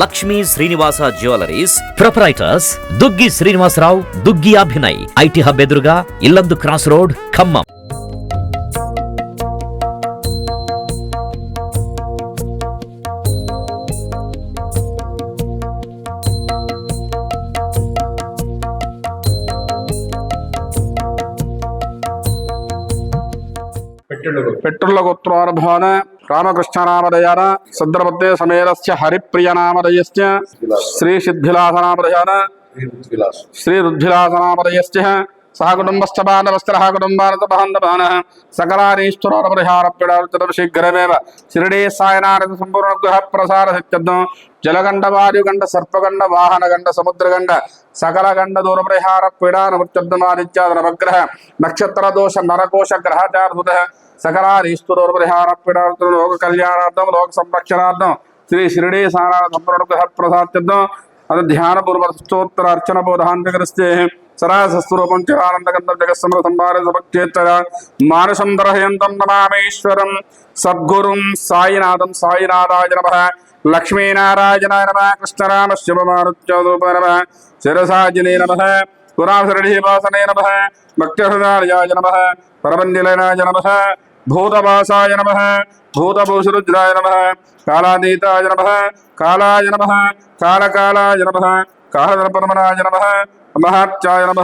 Lakshmi Srinivasa jewelleries proprietors Duggi Srinivasarao Duggi Abhinay IT hub ఎదురుగా Yellandu cross road Khammam. పెట్టుల్లగోత్రోర్భాన రామకృష్ణనామదయాన సద్రపద్దే సమేరస్య హరిప్రియనామదయస్య శ్రీ సిద్ధిలాసనామదయాన శ్రీ రుద్ధిలాసనామదయస్య సహ కుటుంబశ్చ బాంధవస్త్రः బాంధవాన సకలానీశ్వరోపరిహారప్యడార్చతం శీఘ్రమేవ శిరడీ సాయనారత సంపూర్ణ గృహ ప్రసార సత్యర్థం జలగండ వాయుగండ సర్పగండ వాహనగండ సముద్రగండ సకలగండ దూరపరిహార దూర పరిహార నక్షత్ర దోష నరకోశ గ్రహచారభుత సకలారీశ్వరోర్ పరిహార పీడార్థం లోక కళ్యాణార్థం లోక సంరక్షణార్థం శ్రీ షిరిడీ సారాయణ సంపూర్ణ గృహ అది ధ్యానపూర్వ అర్చన బోధాంతకరిస్తే సరాసస్వరూపం చ ఆనందగంధం సంభార సభక్షేత్ర మానసం దర్హయంతం నమామేశ్వరం సద్గురుం సాయినాథం సాయినాథాయ నమ లక్ష్మీనారాయణాయ నమ కృష్ణరామ శివమారుత్యోదూప నమ శిరసాజినే నమ పురాశరణీవాసనే నమ భక్తహృదాయ నమ పరమంజలనాయ నమ భూతవాసాయ నమ భూతభూషరుద్రాయ నమ కాళాతీతాయ నమ కాళాయ నమ కాళకాళాయ నమ కాళధర్పరమణాయ నమ మహాత్యాయ నమ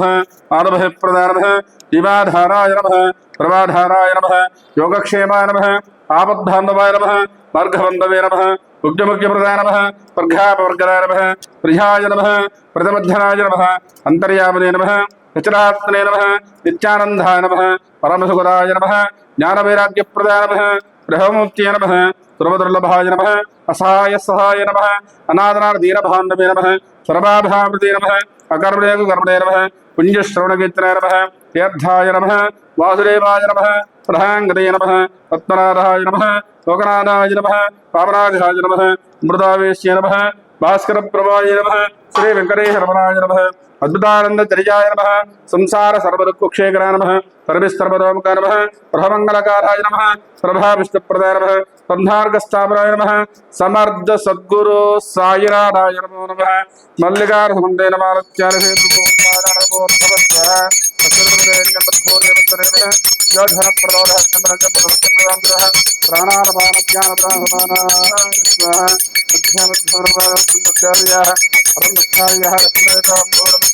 మాధవప్రదాయ నమ దివాధారాయ నమ ప్రవాధారాయ నమ యోగక్షేమాయ నమ ఆపద్బాంధవాయ నమ మార్గబంధవే నమ ముఖ్యముఖ్యప్రదాయ నమ ప్రఘాపవర్గరాయ నమ ప్రియాయ నమ ప్రథమధ్యనాయ నమ అంతర్యామనే నమ రచనాత్మనే నమ నిత్యానందాయ నమ పరమసుఖదాయ నమ జ్ఞానవైరాగ్యప్రదాయ నమ గ్రహమూర్తియ నమ దుర్వదుర్లభాయ నమ అసహాయ సహాయ నమ అనాదనార దీనభాండవే నమ సర్వాభామృతే నమ అకర్మేకు కర్మణే నమ పుణ్యశ్రవణకీర్తనాయ నమ తీర్థాయ నమ వాసుదేవాయ నమ ప్రధాంగతయ నమ పద్మనాథాయ నమ లోకనాథాయ నమ పాపనాథాయ నమ అమృతావేశ్య నమ భాస్కర ప్రభాయ నమ శ్రీ వెంకటేశ్వరమణాయ నమ అద్భుతానంద చర్యాయ నమ సంసార సర్వదుఃఖేకర నమ సర్విస్తర్వదోముఖ నమ ప్రభమంగళకారాయ నమ ప్రభావిష్ణుప్రదాయ నమ సంధార్గస్థాపనాయ నమ సమర్థ సద్గురు సాయినాథాయ నమో నమ మల్లికార్హుందే భవే భవేనాది భవస్మిన్భవాయ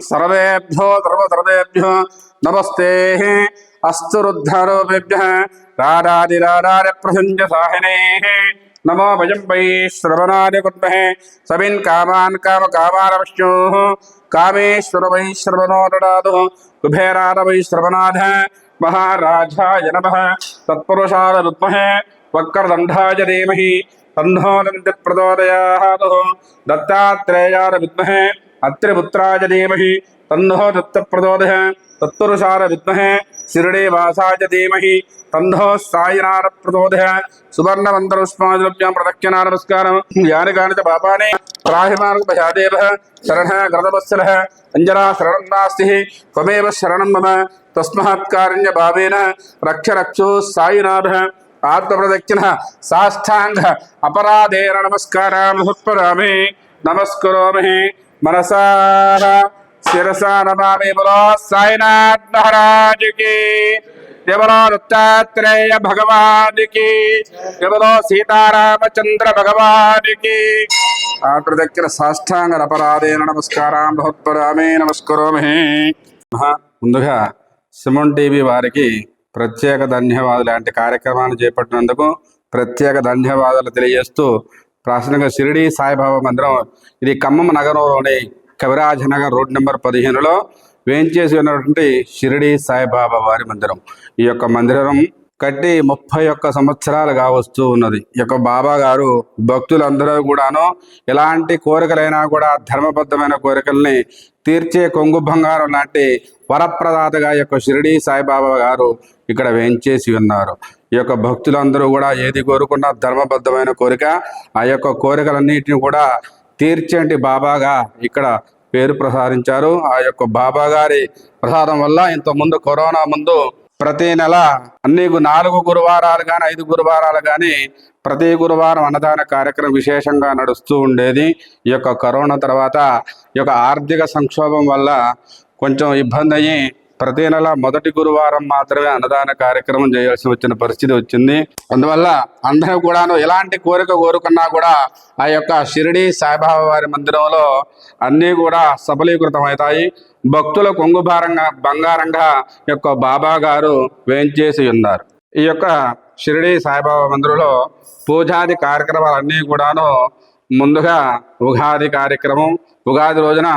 सर्वेभ्यो सर्वसर्वेभ्यो नमस्ते। अस्तु रुद्धारूपेभ्यः रारादिरारारप्रसञ्जसाहिने नमो वयं वै श्रवणादि कुर्महे सविन् कामान् कामकामारवश्योः। कामेश्वर वै श्रवणो ददातु कुबेरार वै श्रवणाध महाराजाय नमः। तत्पुरुषाय विद्महे वक्रदण्डाय धीमहि। तन्नो दन्तिप्रचोदयाः दत्तात्रेयाद विद्महे। अत्रिपुत्राय धीमहि तन्नो दत्तप्रचोदः तत्तुरुषार विद्महे शिरडे वासाय धीमहि तन्नो सायनार सायनारप्रचोदः सुवर्णमन्त्रपुष्पादिलभ्यां प्रदक्षिणा नमस्कारं यानि कानि च पापानि प्राहिमार्गभयादेवः शरणः कृतवत्सलः अंजना शरणं नास्ति, त्वमेव शरणं मम तस्मात्कारुण्यभावेन रक्ष रक्षो सायनाभ सायिनाथः आत्मप्रदक्षिणः, साष्टाङ्गः नमस्कार नमस्कारामः नमस्करोमि మనసా శిరసా నమామి బలో సాయినాథ్ మహారాజ్కి దత్తాత్రేయ సీతారామచంద్ర భగవానికి. ఆ సాష్టాంగ అపరాధేన నమస్కారం భగవత్పరామి నమస్కరోమి. మహా ముందుగా సిమోన్ టీవీ వారికి ప్రత్యేక ధన్యవాదాలు. లాంటి కార్యక్రమాన్ని చేపట్టినందుకు ప్రత్యేక ధన్యవాదాలు తెలియజేస్తూ ప్రాచీనంగా షిరిడి సాయిబాబా మందిరం ఇది ఖమ్మం నగరంలోని కవిరాజ నగర్ రోడ్ నెంబర్ పదిహేనులో వేంచేసి ఉన్నటువంటి షిరిడి సాయిబాబా వారి మందిరం. ఈ యొక్క మందిరం కట్టి ముప్పై ఒక్క సంవత్సరాలు కావస్తూ ఉన్నది. ఈ యొక్క బాబా గారు భక్తులందరూ కూడాను ఎలాంటి కోరికలైనా కూడా ధర్మబద్ధమైన కోరికల్ని తీర్చే కొంగు బంగారం లాంటి వరప్రదాతగా యొక్క షిరిడి సాయిబాబా గారు ఇక్కడ వేయించేసి ఉన్నారు. ఈ యొక్క భక్తులందరూ కూడా ఏది కోరుకున్నా ధర్మబద్ధమైన కోరిక ఆ యొక్క కోరికలన్నిటిని కూడా తీర్చేంటి బాబాగా ఇక్కడ పేరు ప్రసాదించారు. ఆ యొక్క బాబా గారి ప్రసాదం వల్ల ఇంతకుముందు ముందు కరోనా ముందు ప్రతి నెల అన్ని నాలుగు గురువారాలు కానీ ఐదు గురువారాలు కానీ ప్రతి గురువారం అన్నదాన కార్యక్రమం విశేషంగా నడుస్తూ ఉండేది. ఈ యొక్క కరోనా తర్వాత ఈ యొక్క ఆర్థిక సంక్షోభం వల్ల కొంచెం ఇబ్బంది అయ్యి ప్రతి నెల మొదటి గురువారం మాత్రమే అన్నదాన కార్యక్రమం చేయాల్సి వచ్చిన పరిస్థితి వచ్చింది. అందువల్ల అందరూ కూడాను ఎలాంటి కోరిక కోరుకున్నా కూడా ఆ యొక్క షిరిడి సాయిబాబా వారి మందిరంలో అన్నీ కూడా సఫలీకృతమవుతాయి. భక్తుల కొంగుభారంగా బంగారంగా యొక్క బాబా గారు వేయించేసి ఉన్నారు. ఈ యొక్క షిరిడి సాయిబాబా మందిరంలో పూజాది కార్యక్రమాలన్నీ కూడాను ముందుగా ఉగాది కార్యక్రమం ఉగాది రోజున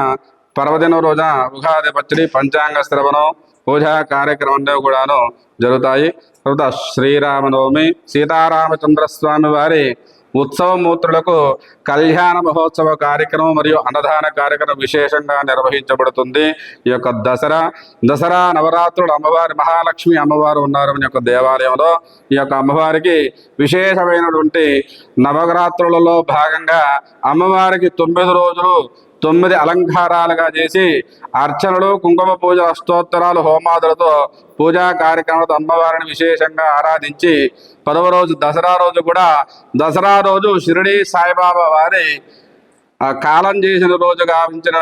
పర్వదినం రోజున ఉగాది పచ్చడి పంచాంగ శ్రవణం పూజా కార్యక్రమంలో కూడాను జరుగుతాయి. తర్వాత శ్రీరామనవమి సీతారామచంద్ర స్వామి వారి ఉత్సవమూర్తులకు కళ్యాణ మహోత్సవ కార్యక్రమం మరియు అన్నదాన కార్యక్రమం విశేషంగా నిర్వహించబడుతుంది. ఈ యొక్క దసరా దసరా నవరాత్రులు అమ్మవారి మహాలక్ష్మి అమ్మవారు ఉన్నారు ఈ యొక్క దేవాలయంలో. ఈ యొక్క అమ్మవారికి విశేషమైనటువంటి నవరాత్రులలో భాగంగా అమ్మవారికి తొమ్మిది రోజులు తొమ్మిది అలంకారాలుగా చేసి అర్చనలు కుంకుమ పూజ అష్టోత్తరాలు హోమాదులతో పూజా కార్యక్రమాలతో అమ్మవారిని విశేషంగా ఆరాధించి పదవ రోజు దసరా రోజు కూడా దసరా రోజు షిరిడి సాయిబాబా వారి ఆ కాలం చేసిన రోజు గావించిన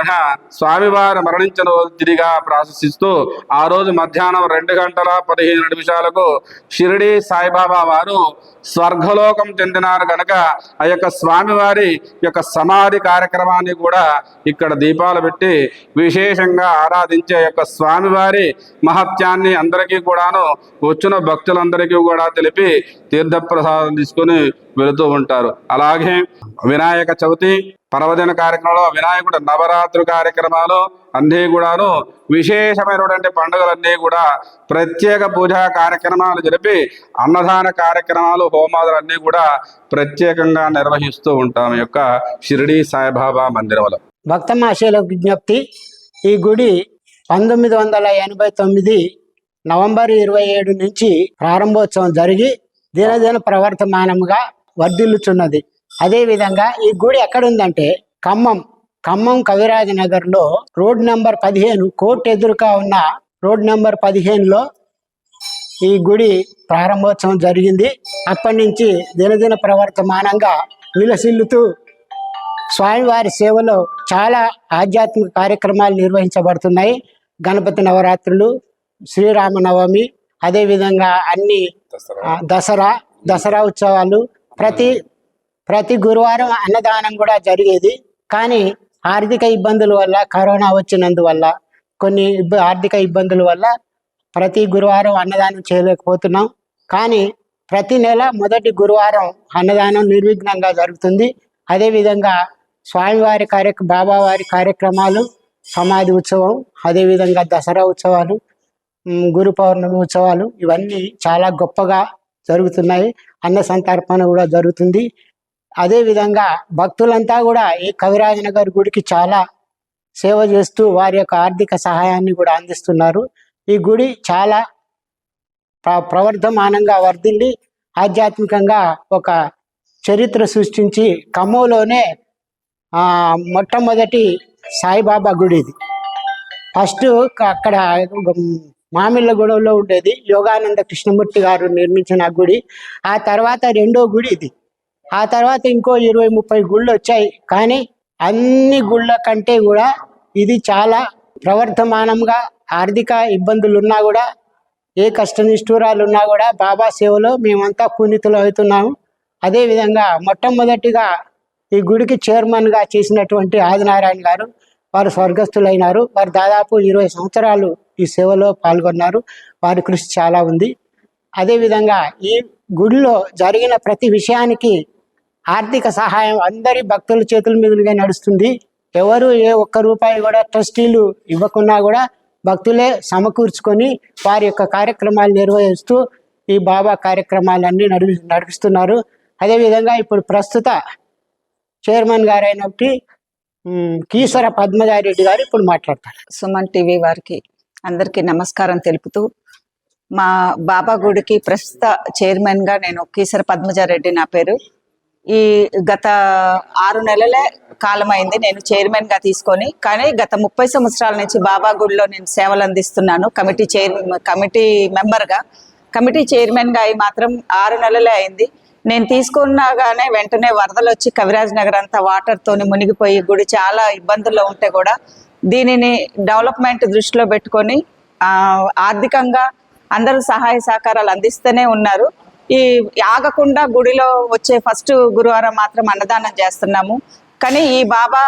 స్వామివారు మరణించిన రోజు తిరిగా ప్రాశిస్తూ ఆ రోజు మధ్యాహ్నం రెండు గంటల పదిహేను నిమిషాలకు షిరిడి సాయిబాబా వారు స్వర్గలోకం చెందినారు కనుక ఆ యొక్క స్వామివారి యొక్క సమాధి కార్యక్రమాన్ని కూడా ఇక్కడ దీపాలు పెట్టి విశేషంగా ఆరాధించే యొక్క స్వామివారి మహత్యాన్ని అందరికీ కూడాను వచ్చిన భక్తులందరికీ కూడా తెలిపి తీర్థప్రసాదం తీసుకుని వెళుతూ ఉంటారు. అలాగే వినాయక చవితి పర్వదిన కార్యక్రమంలో వినాయకుడు నవరాత్రి కార్యక్రమాలు అన్నీ కూడాను విశేషమైనటువంటి పండుగలన్నీ కూడా ప్రత్యేక పూజా కార్యక్రమాలు జరిపి అన్నదాన కార్యక్రమాలు హోమాదులు అన్నీ కూడా ప్రత్యేకంగా నిర్వహిస్తూ ఉంటాం యొక్క షిరిడి సాయిబాబా మందిరంలో. భక్త మహాశయుల విజ్ఞప్తి. ఈ గుడి పంతొమ్మిది వందల ఎనభై తొమ్మిది నవంబర్ ఇరవై ఏడు నుంచి ప్రారంభోత్సవం జరిగి దినదిన ప్రవర్తమానంగా వర్ధిల్లుచున్నది. అదేవిధంగా ఈ గుడి ఎక్కడుందంటే ఖమ్మం. ఖమ్మం కవిరాజనగర్లో రోడ్ నంబర్ పదిహేను కోర్టు ఎదురుగా ఉన్న రోడ్ నంబర్ పదిహేనులో ఈ గుడి ప్రారంభోత్సవం జరిగింది. అప్పటి నుంచి దినదిన ప్రవర్తమానంగా విలసిల్లుతూ స్వామివారి సేవలో చాలా ఆధ్యాత్మిక కార్యక్రమాలు నిర్వహించబడుతున్నాయి. గణపతి నవరాత్రులు శ్రీరామనవమి అదేవిధంగా అన్ని దసరా దసరా ఉత్సవాలు ప్రతి ప్రతి గురువారం అన్నదానం కూడా జరిగేది. కానీ ఆర్థిక ఇబ్బందుల వల్ల కరోనా వచ్చినందువల్ల కొన్ని ఇబ్బ- ఆర్థిక ఇబ్బందుల వల్ల ప్రతి గురువారం అన్నదానం చేయలేకపోతున్నాం. కానీ ప్రతి నెల మొదటి గురువారం అన్నదానం నిర్విఘ్నంగా జరుగుతుంది. అదేవిధంగా స్వామివారి కార్య బాబావారి కార్యక్రమాలు సమాధి ఉత్సవం అదేవిధంగా దసరా ఉత్సవాలు గురు పౌర్ణమి ఉత్సవాలు ఇవన్నీ చాలా గొప్పగా జరుగుతున్నాయి. అన్న సంతర్పణ కూడా జరుగుతుంది. అదేవిధంగా భక్తులంతా కూడా ఈ కవిరాజనగర్ గుడికి చాలా సేవ చేస్తూ వారి యొక్క ఆర్థిక సహాయాన్ని కూడా అందిస్తున్నారు. ఈ గుడి చాలా ప్ర- ప్రవర్ధమానంగా వర్ధిల్లి ఆధ్యాత్మికంగా ఒక చరిత్ర సృష్టించి ఖమ్మంలోనే ఆ, మొట్టమొదటి సాయిబాబా గుడి ఇది ఫస్ట్ అక్కడ మామిళ్ళగూడెంలో ఉండేది. యోగానంద కృష్ణమూర్తి గారు నిర్మించిన గుడి. ఆ తర్వాత రెండో గుడి ఇది. ఆ తర్వాత ఇంకో ఇరవై ముప్పై గుళ్ళు వచ్చాయి. కానీ అన్ని గుళ్ళ కంటే కూడా ఇది చాలా ప్రవర్ధమానంగా ఆర్థిక ఇబ్బందులు ఉన్నా కూడా ఏ కష్ట నిష్ఠూరాలు ఉన్నా కూడా బాబా సేవలో మేమంతా పునీతులు అవుతున్నాము. అదేవిధంగా మొట్టమొదటిగా ఈ గుడికి చైర్మన్గా చేసినటువంటి ఆదినారాయణ గారు వారు స్వర్గస్థులైనారు. వారు దాదాపు ఇరవై సంవత్సరాలు ఈ సేవలో పాల్గొన్నారు. వారి కృషి చాలా ఉంది. అదేవిధంగా ఈ గుడిలో జరిగిన ప్రతి విషయానికి ఆర్థిక సహాయం అందరి భక్తుల చేతుల మీదుగా నడుస్తుంది. ఎవరు ఏ ఒక్క రూపాయి కూడా ట్రస్టీలు ఇవ్వకున్నా కూడా భక్తులే సమకూర్చుకొని వారి యొక్క కార్యక్రమాలు నిర్వహిస్తూ ఈ బాబా కార్యక్రమాలన్నీ నడి నడిపిస్తున్నారు. అదేవిధంగా ఇప్పుడు ప్రస్తుత చైర్మన్ గారైనట్టి కీసర పద్మజారెడ్డి గారు ఇప్పుడు మాట్లాడతారు. సుమన్ టీవీ వారికి అందరికీ నమస్కారం తెలుపుతూ మా బాబా గుడికి ప్రస్తుత చైర్మన్గా నేను కీసర పద్మజారెడ్డి నా పేరు. ఈ గత ఆరు నెలలే కాలమైంది నేను చైర్మన్గా తీసుకొని కానీ గత ముప్పై సంవత్సరాల నుంచి బాబా గుడిలో నేను సేవలు అందిస్తున్నాను కమిటీ చైర్ కమిటీ మెంబర్గా. కమిటీ చైర్మన్గా అయి మాత్రం ఆరు నెలలే అయింది. నేను తీసుకున్నాగానే వెంటనే వరదలు వచ్చి కవిరాజ్ నగర్ అంతా వాటర్ తోని మునిగిపోయి గుడి చాలా ఇబ్బందుల్లో ఉంటే కూడా దీనిని డెవలప్మెంట్ దృష్టిలో పెట్టుకొని ఆర్థికంగా అందరూ సహాయ సహకారాలు అందిస్తూనే ఉన్నారు. ఈ ఆగకుండా గుడిలో వచ్చే ఫస్ట్ గురువారం మాత్రం అన్నదానం చేస్తున్నాము. కానీ ఈ బాబా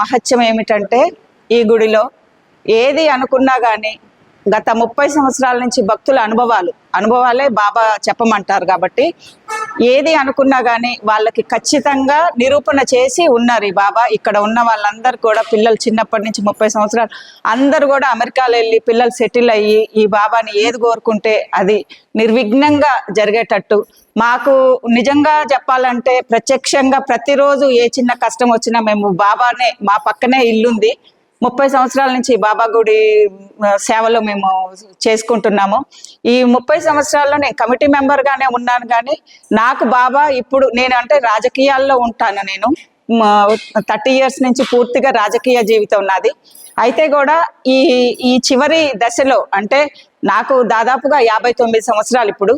మహత్యం ఏమిటంటే ఈ గుడిలో ఏది అనుకున్నా కానీ గత ముప్పై సంవత్సరాల నుంచి భక్తుల అనుభవాలు. అనుభవాలే బాబా చెప్పమంటారు కాబట్టి ఏది అనుకున్నా కానీ వాళ్ళకి ఖచ్చితంగా నిరూపణ చేసి ఉన్నారు ఈ బాబా. ఇక్కడ ఉన్న వాళ్ళందరూ కూడా పిల్లలు చిన్నప్పటి నుంచి ముప్పై సంవత్సరాలు అందరూ కూడా అమెరికాలో వెళ్ళి పిల్లలు సెటిల్ అయ్యి ఈ బాబాని ఏది కోరుకుంటే అది నిర్విఘ్నంగా జరిగేటట్టు. మాకు నిజంగా చెప్పాలంటే ప్రత్యక్షంగా ప్రతిరోజు ఏ చిన్న కష్టం వచ్చినా మేము బాబానే మా పక్కనే ఇల్లుంది. ముప్పై సంవత్సరాల నుంచి బాబా గుడి సేవలో మేము చేసుకుంటున్నాము. ఈ ముప్పై సంవత్సరాల్లో నేను కమిటీ మెంబర్గానే ఉన్నాను కానీ నాకు బాబా ఇప్పుడు నేను అంటే రాజకీయాల్లో ఉంటాను నేను. థర్టీ ఇయర్స్ నుంచి పూర్తిగా రాజకీయ జీవితం నాది. అయితే కూడా ఈ ఈ చివరి దశలో అంటే నాకు దాదాపుగా యాభై తొమ్మిది సంవత్సరాలు ఇప్పుడు.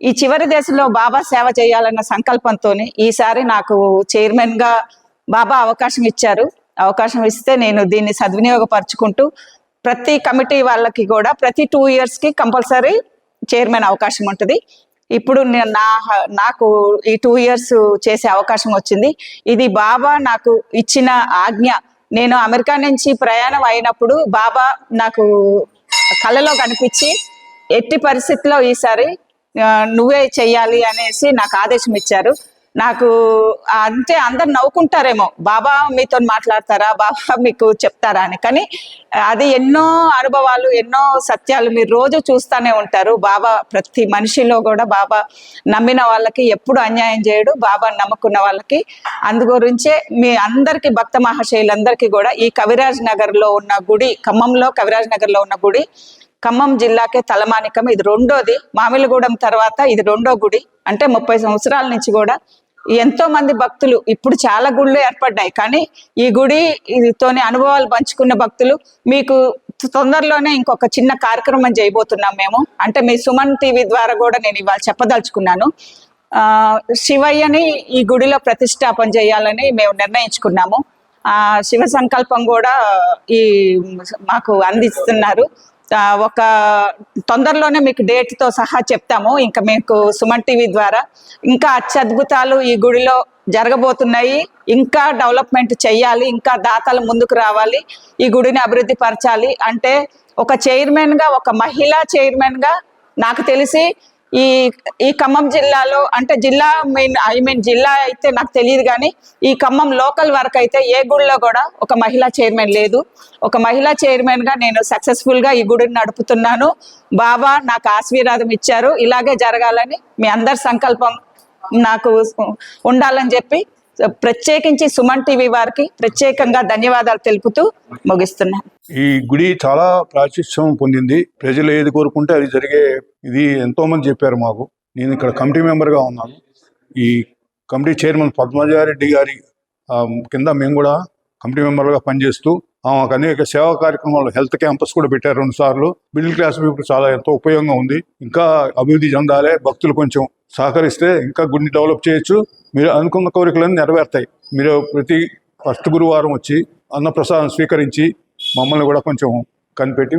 ఈ చివరి దశలో బాబా సేవ చేయాలన్న సంకల్పంతో ఈసారి నాకు చైర్మన్గా బాబా అవకాశం ఇచ్చారు. అవకాశం ఇస్తే నేను దీన్ని సద్వినియోగపరుచుకుంటూ ప్రతి కమిటీ వాళ్ళకి కూడా ప్రతి టూ ఇయర్స్కి కంపల్సరీ చైర్మన్ అవకాశం ఉంటుంది. ఇప్పుడు నా నాకు ఈ టూ ఇయర్స్ చేసే అవకాశం వచ్చింది. ఇది బాబా నాకు ఇచ్చిన ఆజ్ఞ. నేను అమెరికా నుంచి ప్రయాణం అయినప్పుడు బాబా నాకు కళలో కనిపించి ఎట్టి పరిస్థితిలో ఈసారి నువ్వే చెయ్యాలి అనేసి నాకు ఆదేశం ఇచ్చారు. నాకు అంటే అందరు నవ్వుకుంటారేమో బాబా మీతో మాట్లాడతారా? బాబా మీకు చెప్తారా? అని. కానీ అది ఎన్నో అనుభవాలు ఎన్నో సత్యాలు మీరు రోజు చూస్తూనే ఉంటారు. బాబా ప్రతి మనిషిలో కూడా బాబా నమ్మిన వాళ్ళకి ఎప్పుడు అన్యాయం చేయడు. బాబా నమ్ముకున్న వాళ్ళకి. అందుగురించే మీ అందరికీ భక్త మహాశయులందరికీ కూడా ఈ కవిరాజ్ నగర్లో ఉన్న గుడి ఖమ్మంలో కవిరాజ్ నగర్లో ఉన్న గుడి ఖమ్మం జిల్లాకే తలమానికం. ఇది రెండోది. మామిలిగూడెం తర్వాత ఇది రెండో గుడి. అంటే ముప్పై సంవత్సరాల నుంచి కూడా ఎంతో మంది భక్తులు ఇప్పుడు చాలా గుళ్ళు ఏర్పడ్డాయి. కానీ ఈ గుడి తోని అనుభవాలు పంచుకున్న భక్తులు మీకు తొందరలోనే ఇంకొక చిన్న కార్యక్రమం చేయబోతున్నాం మేము. అంటే మీ సుమన్ టీవీ ద్వారా కూడా నేను ఇవాళ చెప్పదలుచుకున్నాను. శివయ్యని ఈ గుడిలో ప్రతిష్టాపన చేయాలని మేము నిర్ణయించుకున్నాము. ఆ శివ సంకల్పం కూడా ఈ మాకు అందిస్తున్నారు. ఒక తొందరలోనే మీకు డేట్తో సహా చెప్తాము. ఇంకా మీకు సుమన్ టీవీ ద్వారా ఇంకా అత్యద్భుతాలు ఈ గుడిలో జరగబోతున్నాయి. ఇంకా డెవలప్మెంట్ చేయాలి ఇంకా దాతలు ముందుకు రావాలి ఈ గుడిని అభివృద్ధి పరచాలి. అంటే ఒక చైర్మన్గా ఒక మహిళా చైర్మన్గా నాకు తెలిసి ఈ ఈ ఖమ్మం జిల్లాలో అంటే జిల్లా మెయిన్ ఐ మీన్ జిల్లా అయితే నాకు తెలియదు కానీ ఈ ఖమ్మం లోకల్ వరకు అయితే ఏ గుడిలో కూడా ఒక మహిళా చైర్మన్ లేదు. ఒక మహిళా చైర్మన్గా నేను సక్సెస్ఫుల్గా ఈ గుడిని నడుపుతున్నాను. బాబా నాకు ఆశీర్వాదం ఇచ్చారు. ఇలాగే జరగాలని మీ అందరి సంకల్పం నాకు ఉండాలని చెప్పి ప్రత్యేకించి సుమన్ టీవీ వారికి ప్రత్యేకంగా ధన్యవాదాలు తెలుపుతూ ముగిస్తున్నాను ఈ గుడి చాలా ప్రాచుర్యం పొందింది. ప్రజలు ఏది కోరుకుంటే అది జరిగే ఇది ఎంతో మంది చెప్పారు మాకు. నేను ఇక్కడ కమిటీ మెంబర్గా ఉన్నాను. ఈ కమిటీ చైర్మన్ పద్మజారెడ్డి గారి కింద మేము కూడా కమిటీ మెంబర్గా పనిచేస్తూ ఆమెకు అనేక సేవా కార్యక్రమాలు హెల్త్ క్యాంపస్ కూడా పెట్టారు రెండు సార్లు. మిడిల్ క్లాస్ పీపుల్ చాలా ఎంతో ఉపయోగంగా ఉంది. ఇంకా అభివృద్ధి చెందాలి భక్తులు కొంచెం సహకరిస్తే ఇంకా గుడిని డెవలప్ చేయొచ్చు. మీరు అనుకున్న కోరికలన్నీ నెరవేరుతాయి. మీరు ప్రతి ఫస్ట్ గురువారం వచ్చి అన్నప్రసాదం స్వీకరించి మమ్మల్ని కూడా కొంచెం కనిపెట్టి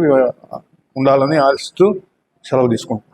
ఉండాలని ఆశిస్తూ సెలవు తీసుకుంటాం